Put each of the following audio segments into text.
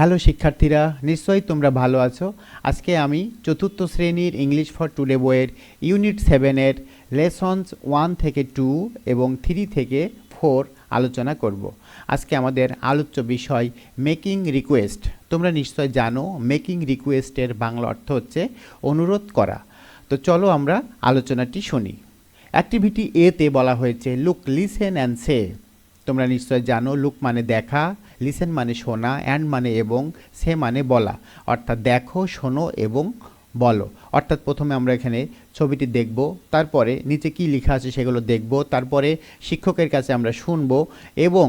Hello শিক্ষার্থীরা, নিশ্চয়ই তোমরা ভালো আছো। আজকে আমি চতুর্থ শ্রেণির ইংলিশ ফর টুডে বইয়ের ইউনিট সেভেনের লেসনস ওয়ান থেকে টু এবং থ্রি থেকে ফোর আলোচনা করব। আজকে আমাদের আলোচ্য বিষয় মেকিং রিকোয়েস্ট তোমরা নিশ্চয় জানো মেকিং রিকোয়েস্টের বাংলা অর্থ হচ্ছে অনুরোধ করা। তো চলো আমরা আলোচনাটি শুনি। অ্যাক্টিভিটি এতে বলা হয়েছে লুক লিসেন অ্যান্ড সে তোমরা নিশ্চয় জানো লুক মানে দেখা লিসেন মানে শোনা, অ্যান্ড মানে এবং সে মানে বলা। অর্থাৎ দেখো, শোনো এবং বলো। অর্থাৎ প্রথমে আমরা এখানে ছবিটি দেখব, তারপরে নিচে কি লেখা আছে সেগুলো দেখব, তারপরে শিক্ষকের কাছে আমরা শুনব এবং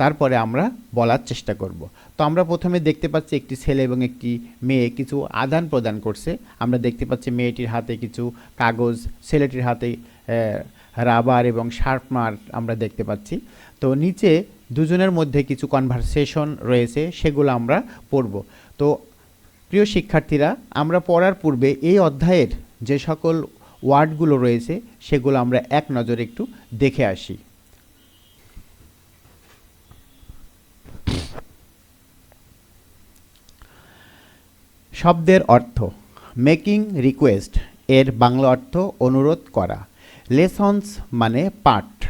তারপরে আমরা বলার চেষ্টা করব। তো আমরা প্রথমে দেখতে পাচ্ছি একটি ছেলে এবং একটি মেয়ে কিছু আদান প্রদান করছে। আমরা দেখতে পাচ্ছি মেয়েটির হাতে কিছু কাগজ, ছেলেটির হাতে রাবার এবং শার্পনার আমরা দেখতে পাচ্ছি। তো নিচে দুজনের মধ্যে কিছু কনভারসেশন রয়েছে, সেগুলো আমরা পড়ব। তো, প্রিয় শিক্ষার্থীরা, আমরা পড়ার পূর্বে এই অধ্যায়ের যে সকল ওয়ার্ডগুলো রয়েছে, সেগুলো আমরা এক নজরে একটু দেখে আসি। শব্দের অর্থ মেকিং রিকোয়েস্ট এর বাংলা অর্থ অনুরোধ করা। লেসন্স মানে পাঠ।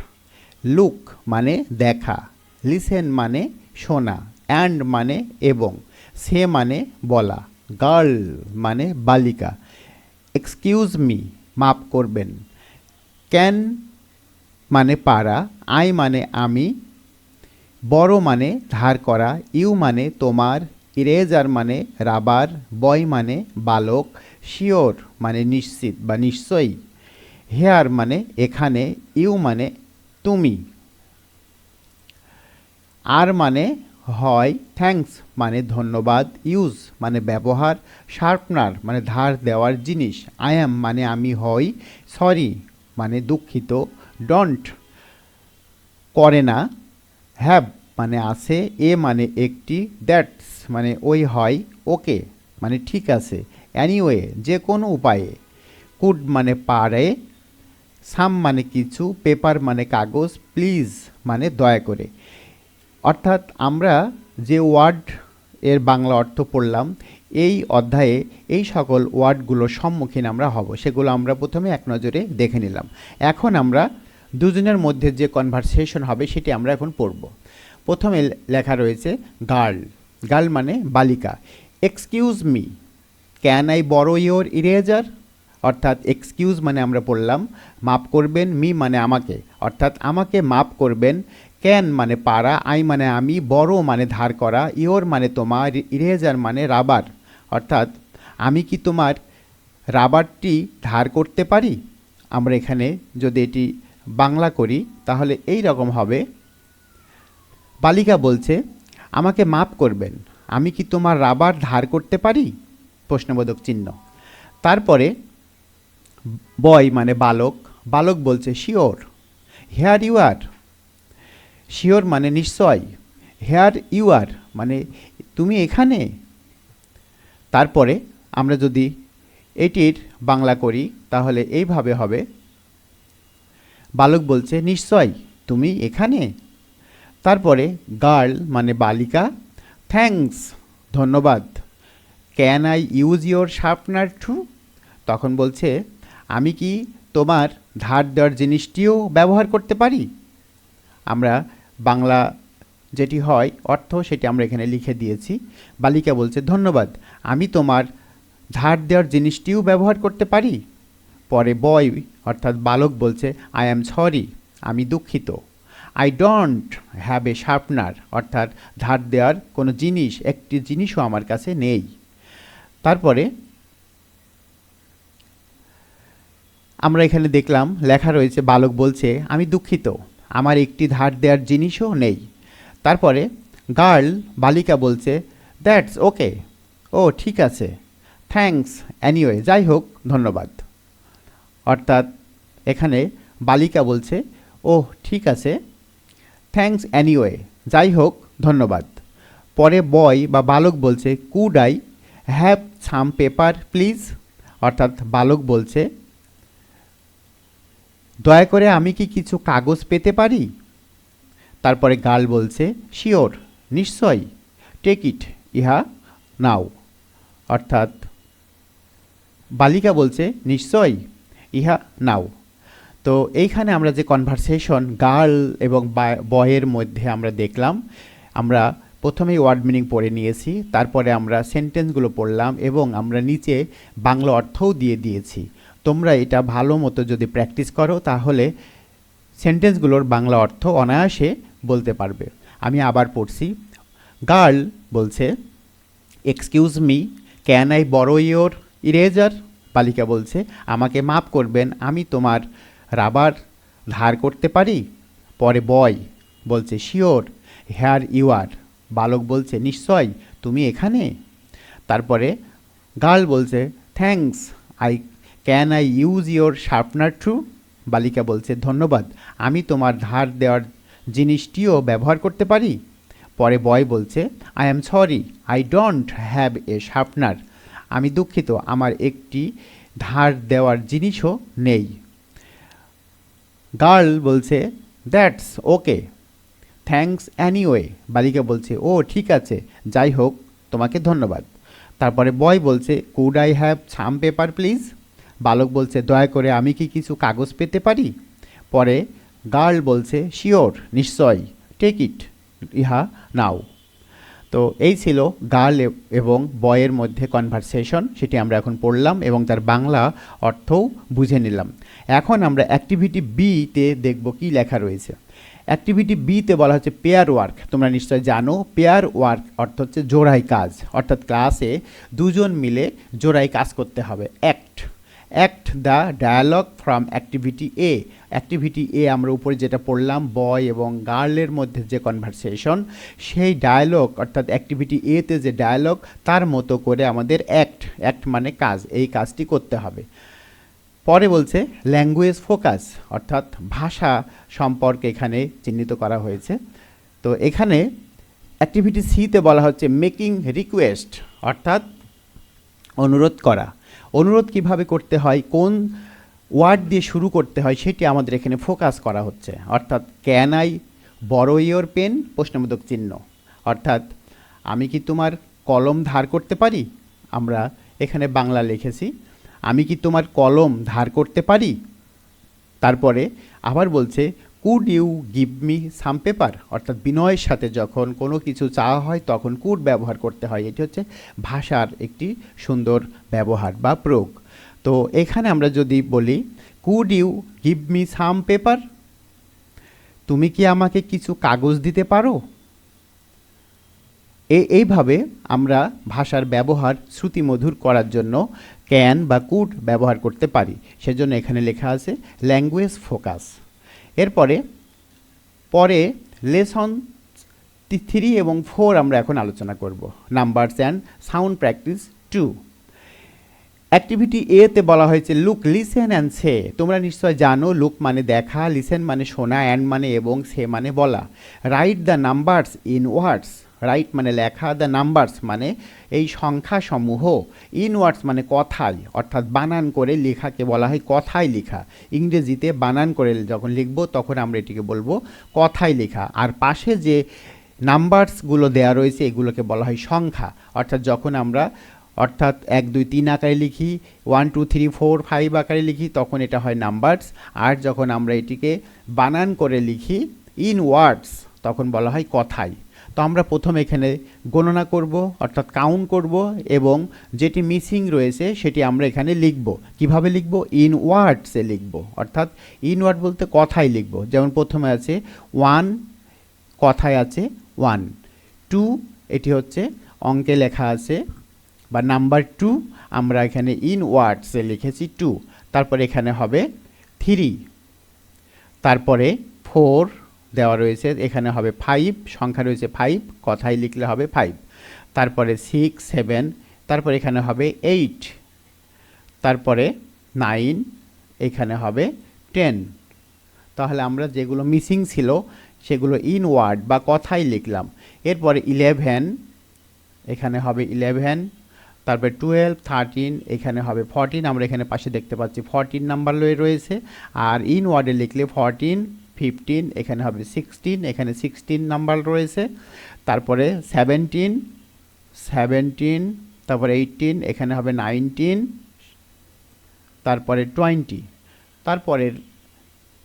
লুক মানে দেখা। লিসেন মানে শোনা অ্যান্ড মানে এবং, সে মানে বলা, গার্ল মানে বালিকা। এক্সকিউজ মি মাপ করবেন। ক্যান মানে পারা, আই মানে আমি, বড় মানে ধার করা, ইউ মানে তোমার, ইরেজার মানে রাবার, বয় মানে বালক, শিওর মানে নিশ্চিত বা নিশ্চয়ই। হেয়ার মানে এখানে, ইউ মানে তুমি। আর মানে হয় থ্যাঙ্কস মানে ধন্যবাদ ইউজ মানে ব্যবহার শার্পনার মানে ধার দেওয়ার জিনিস আই অ্যাম মানে আমি হই সরি মানে দুঃখিত ডন্ট করে না হ্যাভ মানে আছে, এ মানে একটি দ্যাটস মানে ওই হয় ওকে মানে ঠিক আছে অ্যানিওয়ে যে কোনো উপায়ে কুড মানে পারে সাম মানে কিছু পেপার মানে কাগজ প্লিজ মানে দয়া করে অর্থাৎ আমরা যে ওয়ার্ড এর বাংলা অর্থ পড়লাম, এই অধ্যায়ে এই সকল ওয়ার্ডগুলোর সম্মুখীন আমরা হব, সেগুলো আমরা প্রথমে এক নজরে দেখে নিলাম। এখন আমরা দুজনের মধ্যে যে কনভারসেশন হবে সেটি আমরা এখন পড়ব। প্রথমে লেখা রয়েছে গার্ল। গার্ল মানে বালিকা। Excuse me can I borrow your eraser অর্থাৎ এক্সকিউজ মানে আমরা পড়লাম মাপ করবেন মি মানে আমাকে। অর্থাৎ আমাকে মাপ করবেন ক্যান মানে পারা আই মানে আমি, বড় মানে ধার করা, ইয়োর মানে তোমার, ইরেজার মানে রাবার। অর্থাৎ, আমি কি তোমার রাবারটি ধার করতে পারি? আমরা এখানে যদি এটি বাংলা করি, তাহলে এই রকম হবে। বালিকা বলছে, আমাকে মাপ করবেন, আমি কি তোমার রাবার ধার করতে পারি? প্রশ্নবোধক চিহ্ন। তারপরে, বয় মানে বালক বালক বলছে, sure, here you are. Sure মানে নিশ্চয়। হেয়ার ইউ আর মানে তুমি এখানে। তারপরে আমরা যদি এটির বাংলা করি, তাহলে এইভাবে হবে। বালক বলছে, নিশ্চয়, তুমি এখানে? তারপরে গার্ল মানে বালিকা, থ্যাঙ্কস, ধন্যবাদ। Can I use your sharpener too? তখন বলছে, আমি কি তোমার ধার দেওয়ার জিনিসটিও ব্যবহার করতে পারি? আমরা বাংলা যেটি হয়, অর্থ সেটি আমরা এখানে লিখে দিয়েছি। বালিকা বলছে, ধন্যবাদ, আমি তোমার ধার দেওয়ার জিনিসটিও ব্যবহার করতে পারি? পরে বয়, অর্থাৎ বালক বলছে আই অ্যাম সরি আমি দুঃখিত। I don't have a sharpener অর্থাৎ ধার দেওয়ার কোনো জিনিস, একটি জিনিসও আমার কাছে নেই। তারপরে আমরা এখানে দেখলাম, লেখা রয়েছে, বালক বলছে, আমি দুঃখিত আমার একটি ধার দেওয়ার জিনিসও নেই। তারপরে গার্ল বালিকা বলছে, দ্যাটস ওকে। ও, ঠিক আছে। থ্যাঙ্কস অ্যানিওয়ে যাই হোক, ধন্যবাদ। অর্থাৎ এখানে বালিকা বলছে ও ঠিক আছে। থ্যাঙ্কস অ্যানিওয়ে যাই হোক, ধন্যবাদ। পরে বয় বা বালক বলছে could I have some paper, please? অর্থাৎ বালক বলছে দয়া করে আমি কি কিছু কাগজ পেতে পারি? তারপরে গার্ল বলছে, শিওর নিশ্চয় টেক ইট, ইহা, নাও। অর্থাৎ বালিকা বলছে, নিশ্চয়ই, ইহা, নাও। তো এইখানে আমরা যে কনভারসেশন গার্ল এবং বয়ের মধ্যে আমরা দেখলাম, আমরা প্রথমেই ওয়ার্ড মিনিং পড়ে নিয়েছি, তারপরে আমরা সেন্টেন্সগুলো পড়লাম এবং আমরা নিচে বাংলা অর্থও দিয়ে দিয়েছি। তোমরা এটা ভালো মতো যদি প্র্যাকটিস করো, তাহলে সেন্টেন্সগুলোর বাংলা অর্থ অনায়াসে বলতে পারবে। আমি আবার পড়ছি। গার্ল বলছে excuse me can I borrow your eraser বালিকা বলছে, আমাকে মাফ করবেন, আমি তোমার রাবার ধার করতে পারি? পরে বয় বলছে শিওর হেয়ার ইউ আর বালক বলছে, নিশ্চয়, তুমি এখানে? তারপরে গার্ল বলছে thanks I can I use your sharpener too বালিকা বলছে, ধন্যবাদ। আমি তোমার ধার দেওয়ার জিনিসটিও ব্যবহার করতে পারি? পরে বয় বলছে I am sorry I don't have a sharpener আমি দুঃখিত, আমার একটি ধার দেওয়ার জিনিসও নেই। গার্ল বলছে দ্যাটস ওকে থ্যাঙ্কস অ্যানিওয়ে বালিকা বলছে, ও, ঠিক আছে। যাই হোক, তোমাকে ধন্যবাদ। তারপরে বয় বলছে could I have some paper please বালক বলছে, দয়া করে আমি কি কিছু কাগজ পেতে পারি? পরে গার্ল বলছে, শিওর নিশ্চয় টেক ইট, ইহা নাও। তো এই ছিল গার্ল এবং বয়ের মধ্যে কনভারসেশন, সেটি আমরা এখন পড়লাম এবং তার বাংলা অর্থও বুঝে নিলাম। এখন আমরা অ্যাক্টিভিটি বিতে দেখব কি লেখা রয়েছে। অ্যাক্টিভিটি বিতে বলা হচ্ছে পেয়ার ওয়ার্ক। তোমরা নিশ্চয় জানো, পেয়ার ওয়ার্ক অর্থ হচ্ছে জোড়াই কাজ। অর্থাৎ ক্লাসে দুজন মিলে জোড়াই কাজ করতে হবে। Act act the dialogue from activity A activity A আমরা উপরে যেটা পড়লাম বয় এবং গার্লের মধ্যে যে কনভারসেশন সেই ডায়ালগ অর্থাৎ অ্যাক্টিভিটি এতে যে ডায়ালগ তার মতো করে আমাদের অ্যাক্ট অ্যাক্ট মানে কাজ, এই কাজটি করতে হবে। পরে বলছে ল্যাঙ্গুয়েজ ফোকাস অর্থাৎ ভাষা সম্পর্কে এখানে চিহ্নিত করা হয়েছে। তো এখানে অ্যাক্টিভিটি সিতে বলা হচ্ছে মেকিং রিকোয়েস্ট অর্থাৎ অনুরোধ করা। অনুরোধ কীভাবে করতে হয়, কোন ওয়ার্ড দিয়ে শুরু করতে হয় সেটি আমাদের এখানে ফোকাস করা হচ্ছে। অর্থাৎ can I borrow your pen প্রশ্নবোধক চিহ্ন। অর্থাৎ, আমি কি তোমার কলম ধার করতে পারি? আমরা এখানে বাংলা লিখেছি, আমি কি তোমার কলম ধার করতে পারি? তারপরে আবার বলছে could you give me some paper অর্থাৎ বিনয়ের সাথে যখন কোনো কিছু চাওয়া হয়, তখন কুড ব্যবহার করতে হয়। এটি হচ্ছে ভাষার একটি সুন্দর ব্যবহার বা প্রয়োগ। তো এখানে আমরা যদি বলি could you give me some paper তুমি কি আমাকে কিছু কাগজ দিতে পারো? এইভাবে আমরা ভাষার ব্যবহার শ্রুতিমধুর করার জন্য ক্যান বা কুড ব্যবহার করতে পারি। সেজন্য এখানে লেখা আছে ল্যাঙ্গুয়েজ ফোকাস এরপরে পরে লেসন থ্রি এবং ফোর আমরা এখন আলোচনা করব। Numbers and sound practice two. Activity এতে বলা হয়েছে, লুক, লিসেন অ্যান্ড সে। তোমরা নিশ্চয় জানো, লুক মানে দেখা, লিসেন মানে শোনা, অ্যান্ড মানে এবং সে মানে বলা। Write the numbers in words. Write মানে লেখা দ্য নাম্বারস মানে এই সংখ্যাসমূহ ইন ওয়ার্ডস মানে কথায়, অর্থাৎ বানান করে লেখাকে বলা হয় কথায় লেখা। ইংরেজিতে বানান করে যখন লিখব, তখন আমরা এটিকে বলব কথায় লেখা। আর পাশে যে নাম্বারসগুলো দেওয়া রয়েছে, এগুলোকে বলা হয় সংখ্যা। অর্থাৎ যখন আমরা, অর্থাৎ এক, দুই, তিন আকারে লিখি one two three four five আকারে লিখি, তখন এটা হয় নাম্বারস আর যখন আমরা এটিকে বানান করে লিখি ইন ওয়ার্ডস তখন বলা হয় কথায়। তো আমরা প্রথম এখানে গণনা করব, অর্থাৎ কাউন্ট করব, এবং যেটি মিসিং রয়েছে সেটি আমরা এখানে লিখব। কীভাবে লিখব? ইন ওয়ার্ডসে লিখব। অর্থাৎ ইন ওয়ার্ড বলতে কথাই লিখব। যেমন প্রথমে আছে ওয়ান কথায় আছে ওয়ান টু এটি হচ্ছে অঙ্কে লেখা আছে। বা নাম্বার টু আমরা এখানে ইন ওয়ার্ডসে লিখেছি টু তারপর এখানে হবে থ্রি তারপরে ফোর দেওয়া রয়েছে। এখানে হবে ফাইভ সংখ্যা রয়েছে ফাইভ কথায় লিখলে হবে ফাইভ তারপরে সিক্স সেভেন তারপর এখানে হবে এইট তারপরে নাইন এখানে হবে টেন তাহলে আমরা যেগুলো মিসিং ছিল, সেগুলো ইন ওয়ার্ড বা কথাই লিখলাম। এরপরে ইলেভেন এখানে হবে ইলেভেন তারপরে টুয়েলভ থার্টিন এখানে হবে ফরটিন আমরা এখানে পাশে দেখতে পাচ্ছি ফরটিন নাম্বার রয়েছে। আর ইন ওয়ার্ডে লিখলে ফরটিন ফিফটিন এখানে হবে সিক্সটিন এখানে সিক্সটিন নাম্বার রয়েছে। তারপরে সেভেন্টিন সেভেন্টিন তারপরে এইটিন এখানে হবে নাইনটিন তারপরে টোয়েন্টি তারপরের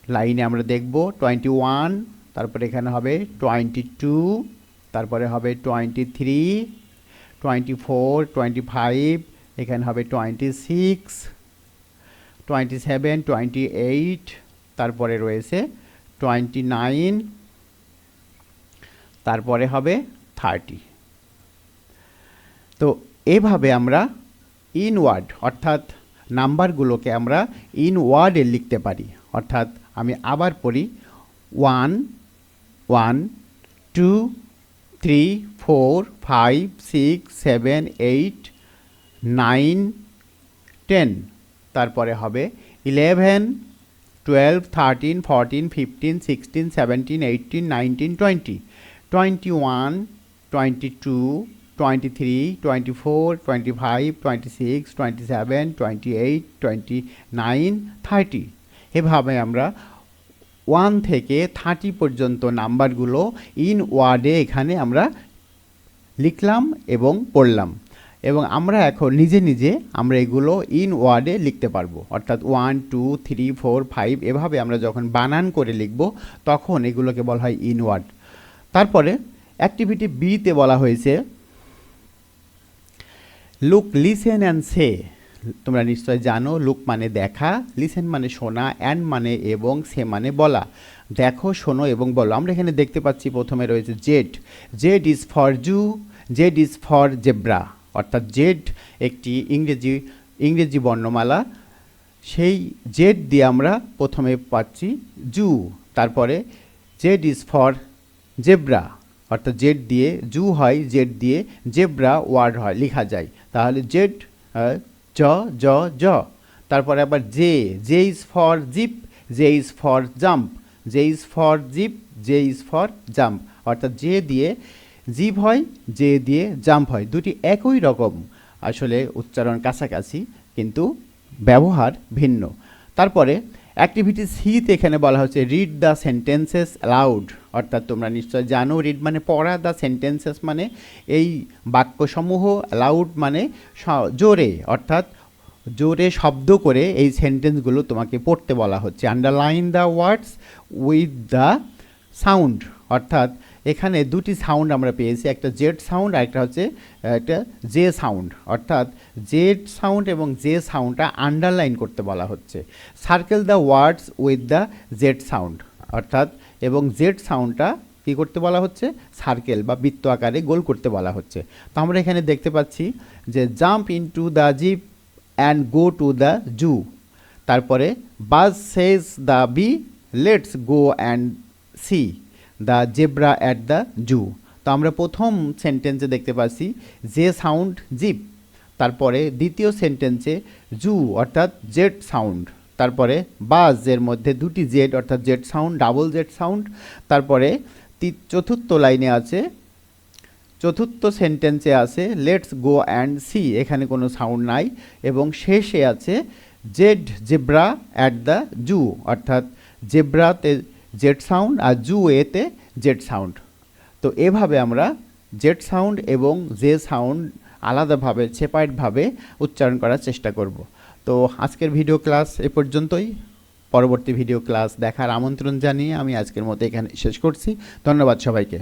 লাইনে আমরা দেখব টোয়েন্টি ওয়ান তারপরে এখানে হবে টোয়েন্টি টু তারপরে হবে twenty three twenty four twenty five এখানে হবে twenty six twenty seven twenty eight তারপরে রয়েছে টোয়েন্টি নাইন তারপরে হবে থার্টি তো এভাবে আমরা ইনওয়ার্ড অর্থাৎ নাম্বারগুলোকে আমরা ইনওয়ার্ডে লিখতে পারি। অর্থাৎ আমি আবার পড়ি one one two three four five six seven eight nine ten তারপরে হবে eleven twelve thirteen fourteen fifteen sixteen seventeen eighteen nineteen twenty twenty one twenty two twenty three twenty four twenty five twenty six twenty seven twenty eight twenty nine thirty এভাবে আমরা one থেকে thirty পর্যন্ত নাম্বারগুলো in ওয়ার্ডে এখানে আমরা লিখলাম এবং পড়লাম। এবং আমরা এখন নিজে নিজে আমরা এগুলো ইন ওয়ার্ডে লিখতে পারব। অর্থাৎ one two three four five এভাবে আমরা যখন বানান করে লিখব, তখন এগুলোকে বলা হয় ইন ওয়ার্ড তারপরে অ্যাক্টিভিটি বিতে বলা হয়েছে লুক লিসেন অ্যান্ড সে তোমরা নিশ্চয় জানো লুক মানে দেখা লিসেন মানে শোনা অ্যান্ড মানে এবং সে মানে বলা। দেখো, শোনো এবং বলো। আমরা এখানে দেখতে পাচ্ছি প্রথমে রয়েছে Z. Z is for zoo Z is for zebra অর্থাৎ জেড একটি ইংরেজি ইংরেজি বর্ণমালা। সেই জেড দিয়ে আমরা প্রথমে পাচ্ছি জু, তারপরে জেড ইজ ফর জেব্রা, অর্থাৎ জেড দিয়ে জু হয়, জেড দিয়ে জেব্রা ওয়ার্ড হয়, লেখা যায়। তাহলে জেড জ জ জ। তারপরে আবার J J is for zip, J is for jump, J is for zip, J is for jump. অর্থাৎ জে দিয়ে জিপ হয় জে দিয়ে জাম্প হয়। দুটি একই রকম। আসলে উচ্চারণ কাছাকাছি, কিন্তু ব্যবহার ভিন্ন। তারপরে অ্যাক্টিভিটি সিতে এখানে বলা হচ্ছে রিড দ্য সেন্টেন্সেস অ্যালাউড অর্থাৎ তোমরা নিশ্চয় জানো রিড মানে পড়া দ্য সেন্টেন্সেস মানে এই বাক্যসমূহ অ্যালাউড মানে জোরে। অর্থাৎ জোরে শব্দ করে এই সেন্টেন্সগুলো তোমাকে পড়তে বলা হচ্ছে। Underline the words with the sound অর্থাৎ এখানে দুটি সাউন্ড আমরা পেয়েছি, একটা জেড সাউন্ড আর একটা হচ্ছে, একটা জে সাউন্ড অর্থাৎ জেড সাউন্ড এবং জে সাউন্ডটা আন্ডারলাইন করতে বলা হচ্ছে। Circle the words with the Z sound অর্থাৎ, এবং জেড সাউন্ডটা কী করতে বলা হচ্ছে? সার্কেল বা বৃত্ত আকারে গোল করতে বলা হচ্ছে। তো আমরা এখানে দেখতে পাচ্ছি যে jump into the zip and go to the zoo তারপরে buzz says the bee let's go and see the zebra at the zoo তো আমরা প্রথম সেন্টেন্সে দেখতে পাচ্ছি জে সাউন্ড জিপ তারপরে দ্বিতীয় সেন্টেন্সে জু অর্থাৎ জেড সাউন্ড তারপরে বাজ এর মধ্যে দুটি জেড অর্থাৎ Z sound double Z sound তারপরে চতুর্থ লাইনে আছে, চতুর্থ সেন্টেন্সে আছে লেটস গো অ্যান্ড সি এখানে কোনো সাউন্ড নাই, এবং শেষে আছে Z zebra at the zoo অর্থাৎ জেব্রাতে জেড সাউন্ড আর জু এতে জেড সাউন্ড। তো এভাবে আমরা জেড সাউন্ড এবং জে সাউন্ড আলাদাভাবে, সেপারেটভাবে উচ্চারণ করার চেষ্টা করব। তো আজকের ভিডিও ক্লাস এ পর্যন্তই। পরবর্তী ভিডিও ক্লাস দেখার আমন্ত্রণ জানিয়ে আমি আজকের মতো এখানে শেষ করছি। ধন্যবাদ সবাইকে।